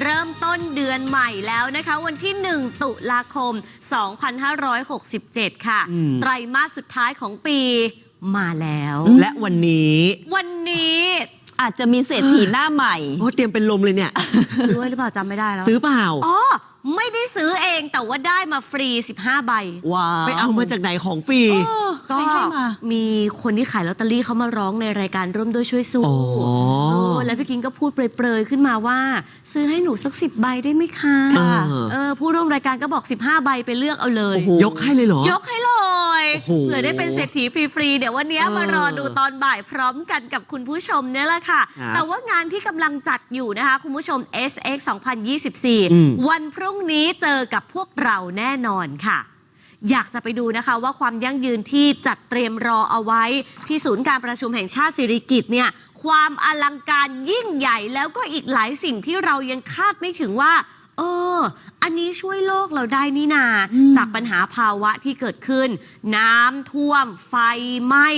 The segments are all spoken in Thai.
เริ่มต้นเดือนใหม่แล้วนะคะ วันที่ 1 ตุลาคม 2567 ค่ะ อืม ไตรมาสสุดท้ายของปีมาแล้ว และวันนี้วันนี้อาจจะมีเศรษฐีหน้าใหม่ โอ้เตรียมเป็นลมเลยเนี่ย ด้วยหรือเปล่าจำไม่ได้แล้ว ซื้อเปล่า อ๋อ ไม่ได้ซื้อเองแต่ว่าได้มาฟรี 15 ใบ ว้าวไปเอามาจากไหนของฟรี ก็ใครให้มามีคนที่ขายลอตเตอรี่เขามาร้องในรายการร่วมด้วยช่วยสู้อ๋อเออแล้วพี่กิ้งก็พูดเปรยๆขึ้นมาว่า ซื้อให้หนูสักสิบใบได้ไหมคะค่ะเออผู้ร่วมรายการก็บอก 15 ใบไปเลือกเอาเลยโอ้โหยกให้เลยเหรอ ยกให้เลยโอ้โหเผื่อได้เป็นเศรษฐีฟรีๆ เดี๋ยววันนี้เออมารอดูตอนบ่ายพร้อมกันกับคุณผู้ชมเนี่ยแหละค่ะ ครับแต่ว่างานที่กำลังจัดอยู่นะคะ คุณผู้ชม SX อืม 2024 วันพรุ่งนี้เจอกับพวกเราแน่นอนค่ะ อยากจะไปดูนะคะว่าความยั่งยืนที่จัดเตรียมรอเอาไว้ ที่ศูนย์การประชุมแห่งชาติสิริกิติ์เนี่ยความอลังการยิ่งใหญ่แล้วก็อีกหลายสิ่งที่เรายังคาดไม่ถึงว่า เออ อันนี้ช่วยโลกเราได้นี่นา จากปัญหาภาวะที่เกิดขึ้น น้ำท่วม ไฟไหม้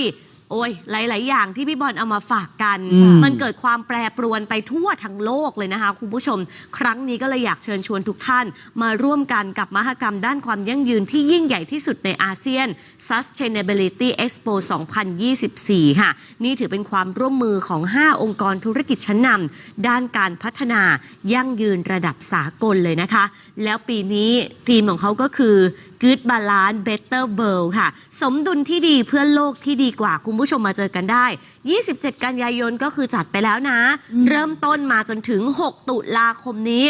โอ้ยหลาย ๆ อย่างที่พี่บอลเอามาฝากกัน อืม มันเกิดความแปรปรวนไปทั่วทั้งโลกเลยนะคะ คุณผู้ชม ครั้งนี้ก็เลยอยากเชิญชวนทุกท่าน มาร่วมกันกับมหกรรมด้านความยั่งยืนที่ยิ่งใหญ่ที่สุดในอาเซียน Sustainability Expo 2024 ค่ะ นี่ถือเป็นความร่วมมือของ 5 องค์กรธุรกิจชั้นนำด้านการพัฒนายั่งยืนระดับสากลเลยนะคะ แล้วปีนี้ธีมของเขาก็คือ Good Balance Better World ค่ะ สมดุลที่ดีเพื่อโลกที่ดีกว่า คุณผู้ชมมาเจอกันได้ 27 กันยายนก็คือจัดไปแล้วนะ เริ่มต้นมาจนถึง 6 ตุลาคมนี้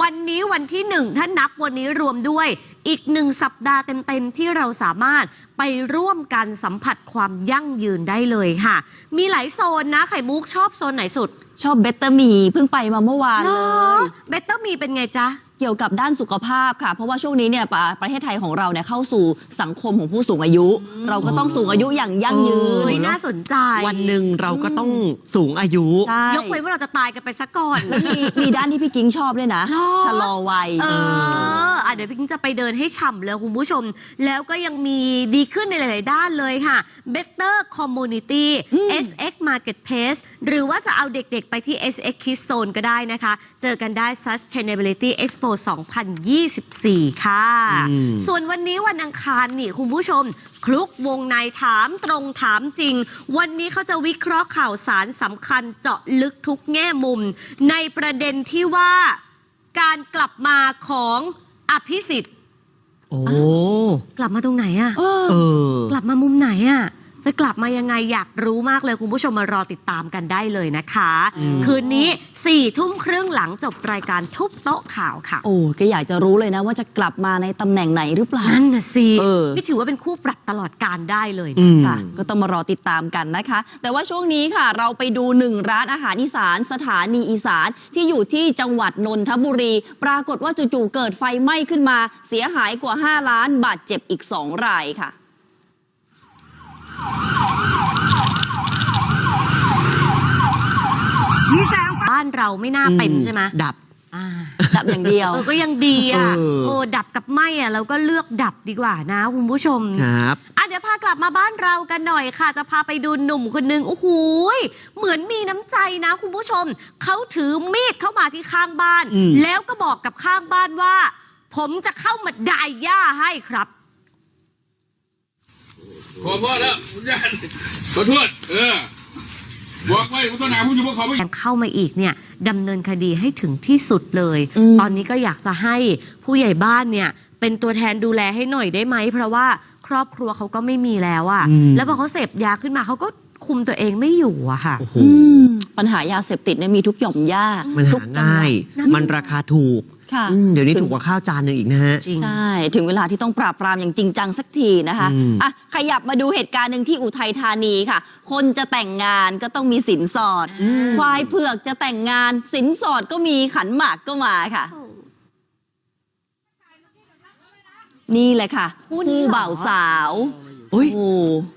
วันนี้วันที่ 1 ถ้านับวันนี้รวมด้วยอีกหนึ่งสัปดาห์เต็ม ๆ ที่เราสามารถไปร่วมกันสัมผัสความยั่งยืนได้เลยค่ะ มีหลายโซนนะ ไข่มุกชอบโซนไหนสุด ชอบเบตเตอร์มีเพิ่งไปมาเมื่อวานเลยเบตเตอร์มีเป็นไงจ๊ะ เกี่ยวกับด้านสุขภาพค่ะ เพราะว่าช่วงนี้เนี่ยประประเทศไทยของเราเนี่ยเข้าสู่สังคมของผู้สูงอายุ เราก็ต้องสูงอายุอย่างยั่งยืเออเฮ้นยน่าสนใจวันหนึ่งเราก็ต้องสูงอายุ ใช่ยกเว้นว่าเราจะตายกันไปซะก่อน มีมีด้านที่พี่กิ้งชอบด้วยนะ หรอ ชะลอวัย เอออะ เดี๋ยวพี่กิ้งจะไปเดินให้ฉ่ำเลยคุณผู้ชม แล้วก็ยังมีดีขึ้นในหลาย ๆ ด้านเลยค่ะ Better Community อืม SX Marketplace หรือว่าจะเอาเด็ก ๆ ไปที่ SX Kids Zone ก็ได้นะคะ เจอกันได้ Sustainability Expo 2024 ค่ะอืมส่วนวันนี้วันอังคารนี่คุณผู้ชม คลุกวงในถามตรงถามจริง วันนี้เขาจะวิเคราะห์ข่าวสารสำคัญเจาะลึกทุกแง่มุม ในประเด็นที่ว่าการกลับมาของ อภิสิทธิ์โอ้ กลับมาตรงไหนอะเออเออกลับมามุมไหนอะ จะกลับมายังไงอยากรู้มากเลยคุณผู้ชมมารอติดตามกันได้เลยนะคะอืมคืนนี้สี่ทุ่มครึ่งหลังจบรายการทุบโต๊ะข่าวค่ะ โอ้ก็อยากจะรู้เลยนะว่าจะกลับมาในตำแหน่งไหนหรือเปล่า นั่นน่ะสิเออ นี่ถือว่าเป็นคู่ปรับตลอดการได้เลยอืนะมค่ะก็ต้องมารอติดตามกันนะคะ แต่ว่าช่วงนี้ค่ะ เราไปดูหนึ่งร้านอาหารอีสานสถานีอีสานที่อยู่ที่จังหวัดนนทบุรี ปรากฏว่าจู่ๆเกิดไฟไหม้ขึ้นมา เสียหายกว่า 5 ล้านบาดเจ็บอีก 2 รายค่ะ บ้านเราไม่น่าเป็นใช่ไหมดับ อ่าดับอย่างเดียว เออก็ยังดีอะเออ โอ้ดับกับไหมอะเราก็เลือกดับดีกว่านะคุณผู้ชม ครับ อะเดี๋ยวพากลับมาบ้านเรากันหน่อยค่ะ จะพาไปดูหนุ่มคนหนึ่งโอ้โหยเหมือนมีน้ำใจนะคุณผู้ชม เขาถือมีดเข้ามาที่ข้างบ้าน อืม แล้วก็บอกกับข้างบ้านว่า ผมจะเข้ามาด่ายหญ้าให้ครับ ขอโทษแล้วคุณญาติขอโทษเออ บอกไว้ว่าต้นหาผู้อยู่พวกเขาไม่เข้ามาอีกเนี่ยดำเนินคดีให้ถึงที่สุดเลย อืม ตอนนี้ก็อยากจะให้ผู้ใหญ่บ้านเนี่ย เป็นตัวแทนดูแลให้หน่อยได้ไหม เพราะว่าครอบครัวเขาก็ไม่มีแล้วอะอืม แล้วพอเขาเสพยาขึ้นมาเขาก็คุมตัวเองไม่อยู่อะค่ะ โอ้โห อืมปัญหายาเสพติดเนี่ยมีทุกหย่อมย่ามันทุหากจังหวัง่าดยนั่น มันราคาถูก ค่ะอืมเดี๋ยวนี้ถูกกว่าข้าวจานหนึ่งอีกนะฮะ จริง ใช่ ถึงเวลาที่ต้องปราบปรามอย่างจริงจังสักทีนะคะอืม อะขยับมาดูเหตุการณ์หนึ่งที่อุทัยธานีค่ะ คนจะแต่งงานก็ต้องมีสินสอด อืม ควายเผือกจะแต่งงาน สินสอดก็มีขันหมากก็มาค่ะ นี่เลยค่ะคู่นี้คู่เหรอ บ่าวสาวอุ้ยโอ้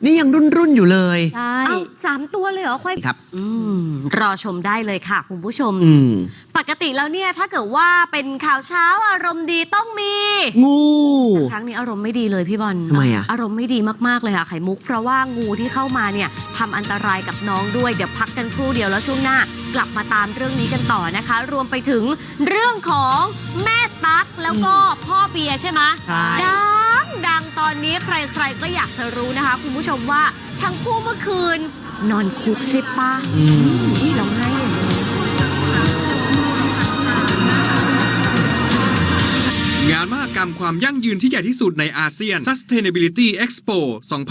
นี่ยังรุ่นรุ่นๆอยู่เลย ใช่ เอาสามตัวเลยเหรอค่อยครับ อืมรอชมได้เลยค่ะ คุณผู้ชม อืม ปกติแล้วเนี่ยถ้าเกิดว่าเป็นข่าวเช้าอารมณ์ดีต้องมีงู ครั้งนี้อารมณ์ไม่ดีเลยพี่บอลทำไมอะอารมณ์ไม่ดีมากๆเลยค่ะไข่มุก เพราะว่างูที่เข้ามาเนี่ยทำอันตรายกับน้องด้วย เดี๋ยวพักกันครู่เดียวแล้วช่วงหน้ากลับมาตามเรื่องนี้กันต่อนะคะ รวมไปถึงเรื่องของแม่ตั๊กแล้วก็พ่อเบียร์ใช่ไหมใช่ดังดังตอนนี้ใครๆก็อยากจะรู้นะคะ คุณผู้ชมว่าทั้งคู่เมื่อคืน นอนคุกใช่ปะอืมอุ้ยร้องไห้ งานมหกรรมความยั่งยืนที่ใหญ่ที่สุดในอาเซียน Sustainability Expo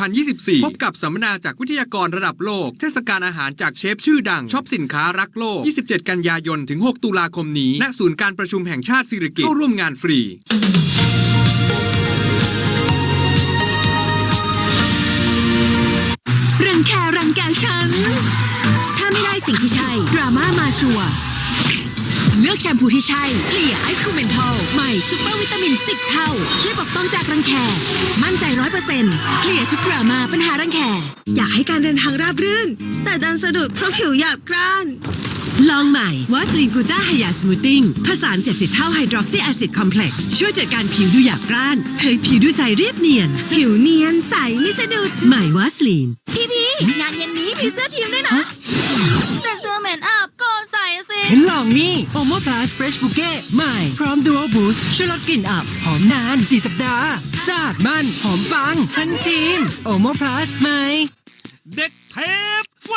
2024 พบกับสัมมนาจากวิทยากรระดับโลก เทศกาลอาหารจากเชฟชื่อดังช็อปสินค้ารักโลก 27 กันยายน ถึง 6 ตุลาคมนี้ ณ ศูนย์การประชุมแห่งชาติสิริกิติ์เข้าร่วมงานฟรีรังแครังแกฉัน ถ้าไม่ได้สิ่งที่ใช่ ดราม่ามาชัวร์ เลือกแชมพูที่ใช่เคลียร์ไอซ์คูเมนทอลใหม่ซุปเปอร์วิตามิน 10 เท่า ช่วยปกป้องจากรังแค มั่นใจร้อยเปอร์เซ็นต์เคลียร์ทุกดราม่าปัญหารังแค อยากให้การเดินทางราบรื่น แต่ดันสะดุดเพราะผิวหยาบกร้าน ลองใหม่วาสลีนกูต้าไฮยาสมูทติ้งผสาน70 เท่าไฮดรอกซีแอซิดคอมเพล็กซ์ช่วยจัดการผิวดูหยาบกร้านเผยผิวดูใสเรียบเนียน ผิวเนียนใสไม่สะดุดใหม่วาสลีนพี่พี่งานเย็นนี้มีเสื้อทีมด้วยนะแต่ ลองนี่โอโม p พลัสเฟรชบุเก้ใหม่ พร้อมดู a l บูสช่วยลดกลิ่นอับ หอมนาน 4 สัปดาห์สะอาดมัน หอมปัง ชั้นจีนโอโม p พลัสใหม่ เด็กเทพเว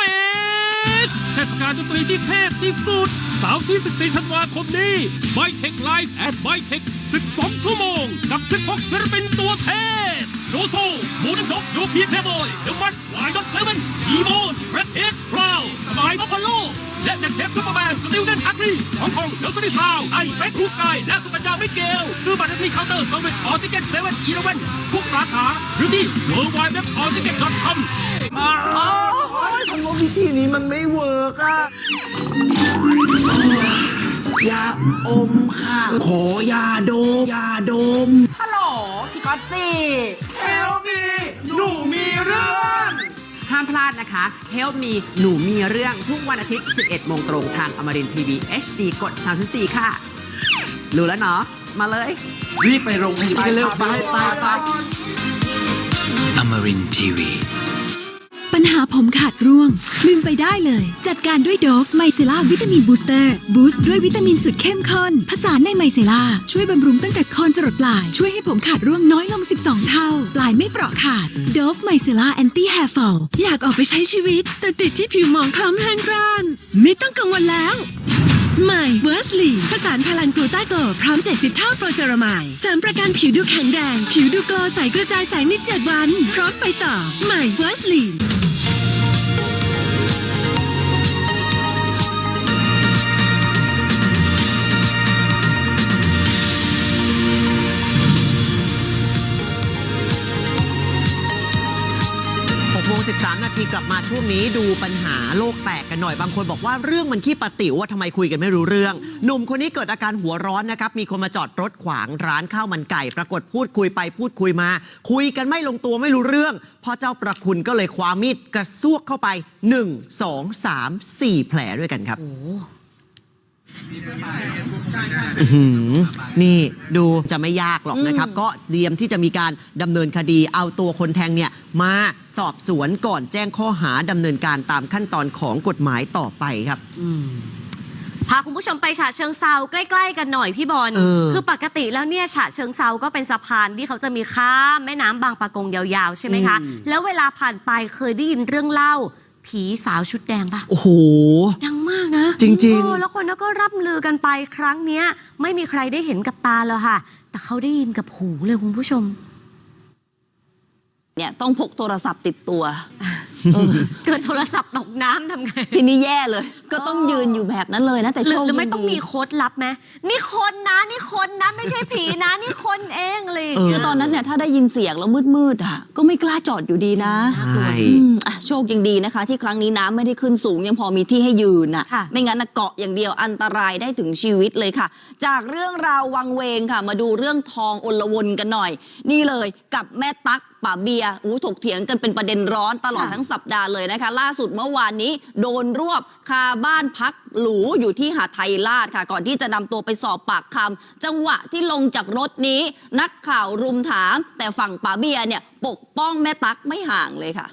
ทเทศกาลดนตรีที่เทพที่สุด เสาร์ที่ 14 ธันวาคมนี้ไบเทคไลฟ์แอดไบเทค12 ชั่วโมง กับ 16ศิลปินตัวเทพ โดโซโมเดนด็อกยูพีเทบอยเดอะมัสไวด์ด็อกเซเว่นทีโบนเรดเฮดพราวสบายบัฟฟาโลและเด็กเทพซุปเปอร์แมนสติลเดนอักรีสองของเดลสติซาวไอเบคบูสกายและสุปัญญาไม่เกลคือบัตรที่เคาน์เตอร์สวิตออทิเก็ตเซเว่นอีเลเว่นทุกสาขา หรือที่ w w w a l l t i c k e t c o m ทำว่าวิธีนี้มันไม่เวิร์กอะยาอมค่ะ ขอยาดมยาดมฮัลโหล ก๊อตซี่เฮลมีหนูมีเรื่อง ห้ามพลาดนะคะ Help Me หนูมีเรื่องทุกวันอาทิตย์ 11 โมงตรงทางอมรินทีวี HD กด 34 ค่ะ รู้แล้วเนาะ มาเลย รีบไปโรงพยาบาลเร็วไปไปไป Amarin Tiwi ปัญหาผมขาดร่วงลืมไปได้เลย จัดการด้วยโดฟไมเซล่าวิตามินบูสเตอร์บูสต์ด้วยวิตามินสุดเข้มข้นผสานในไมเซล่าช่วยบำรุงตั้งแต่คอนจรดปลาย ช่วยให้ผมขาดร่วงน้อยลง 12 เท่า ปลายไม่เปราะขาดโดฟไมเซล่าแอนตี้แฮร์ฟอลอยากออกไปใช้ชีวิต แต่ติดที่ผิวหมองคล้ำแห้งกร้าน ไม่ต้องกังวลแล้ว ใหม่เวอร์สลีผสานพลังกลูต้าโกลพร้อม 70 เท่าโปรเจรามายเสริมประกันผิวดูแข็งแรง ผิวดูโกลใสกระจายแสงใน 7 วัน พร้อมไปต่อ ใหม่เวอร์สลี ทีกลับมาช่วงนี้ดูปัญหาโลกแตกกันหน่อยบางคนบอกว่าเรื่องมันขี้ปะติ๋วว่าทำไมคุยกันไม่รู้เรื่อง หนุ่มคนนี้เกิดอาการหัวร้อนนะครับ มีคนมาจอดรถขวางร้านข้าวมันไก่ ปรากฏพูดคุยไปพูดคุยมา คุยกันไม่ลงตัวไม่รู้เรื่องพอเจ้าประคุณก็เลยคว้ามีดกระซวกเข้าไป 1 2 3 4 แผลด้วยกันครับ อื้อหือนี่ดูจะไม่ยากหรอกนะครับ ก็เตรียมที่จะมีการดำเนินคดีเอาตัวคนแทงเนี่ยมาสอบสวนก่อนแจ้งข้อหาดำเนินการตามขั้นตอนของกฎหมายต่อไปครับ พาคุณผู้ชมไปฉะเชิงเซาใกล้ ๆ กันหน่อยพี่บอลเออ คือปกติแล้วเนี่ยฉะเชิงเซาก็เป็นสะพานที่เขาจะมีข้ามแม่น้ำบางปะกงยาวๆ ใช่ไหมคะ แล้วเวลาผ่านไปเคยได้ยินเรื่องเล่า ผีสาวชุดแดงปะโอ้โห ดังมากนะจริงๆ เออแล้วคนก็ร่ำลือกันไปครั้งเนี้ย ไม่มีใครได้เห็นกับตาเลยค่ะ แต่เขาได้ยินกับหูเลยคุณผู้ชม เนี่ยต้องพกโทรศัพท์ติดตัว เกิดโทรศัพท์ตกน้ำทำไง ทีนี้แย่เลย ก็ต้องยืนอยู่แบบนั้นเลยนะ แต่หโชรือคหรือไม่ดีต้องมีโค้ดลับไหมนี่คนนะนี่คนนะไม่ใช่ผีนะ นี่คนเองอะไรอย่างเอเลยคือตอนนั้นเนี่ยถ้าได้ยินเสียงแล้วมืดๆอะ ก็ไม่กล้าจอดอยู่ดีนะใช่ อืมอะโชคยังดีนะคะ ที่ครั้งนี้น้ำไม่ได้ขึ้นสูงยังพอมีที่ให้ยืนอะ ค่ะ ไม่งั้นนะเกาะอย่างเดียวอันตรายได้ถึงชีวิตเลยค่ะ จากเรื่องราววังเวงค่ะ มาดูเรื่องทองอลวนกันหน่อย นี่เลยกับแม่ตั๊กป่าเบียร์อู้ถกเถียงกันเป็นประเด็นร้อนตลอดค่ะ ทั้งสัปดาห์เลยนะคะ ล่าสุดเมื่อวานนี้ โดนรวบคาบ้านพักหรูอยู่ที่หาดไทยลาดค่ะ ก่อนที่จะนำตัวไปสอบปากคำจังหวะที่ลงจากรถนี้ นักข่าวรุมถาม แต่ฝั่งป่าเบียร์เนี่ยปกป้องแม่ตั๊กไม่ห่างเลยค่ะ